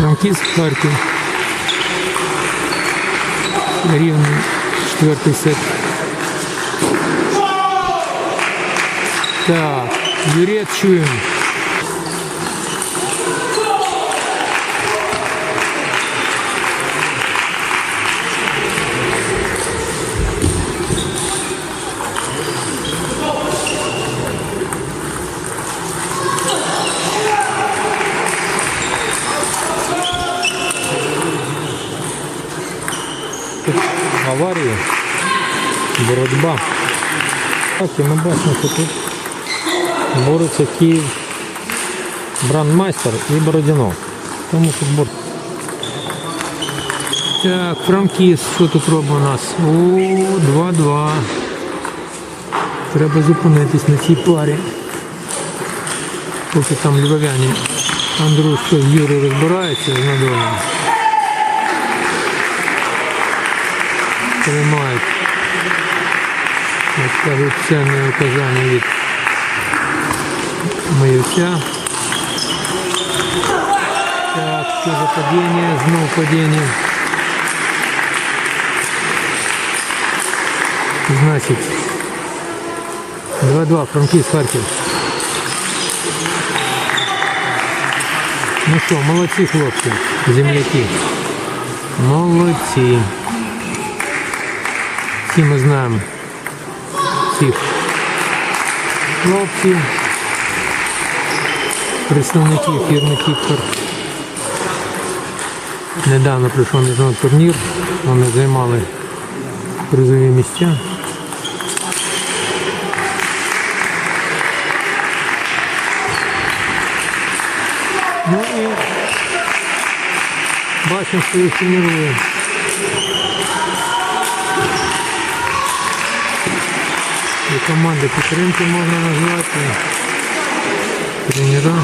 Франківськ, Харків. Рівний четвертий сет. Так, Юрець чуємо. Тут аварії, боротьба. Так, і ми бачимо, що тут бореться Київ Брандмайстер і Бородянов. Тому тут бор. Так, Франкіс, що тут робить у нас? О, 2-2. Треба зупинитись на цій парі. Поки там львов'яні Андрушко Юрій розбираються з надолом. Тримають. Як кажуть, ценне указання від Маївця. Так, що за падіння, знов падіння. Значить, 2-2, Франківськ, Харків. Ну що, молодці хлопці, земляки. Молодці. Всі ми знаємо цих хлопців, представників фірми Кіктор. Недавно прийшов міжнародний турнір, вони займали призові місця. Ну і бачимо, що їх тренує. Команди підтримки можна назвати. Тренера.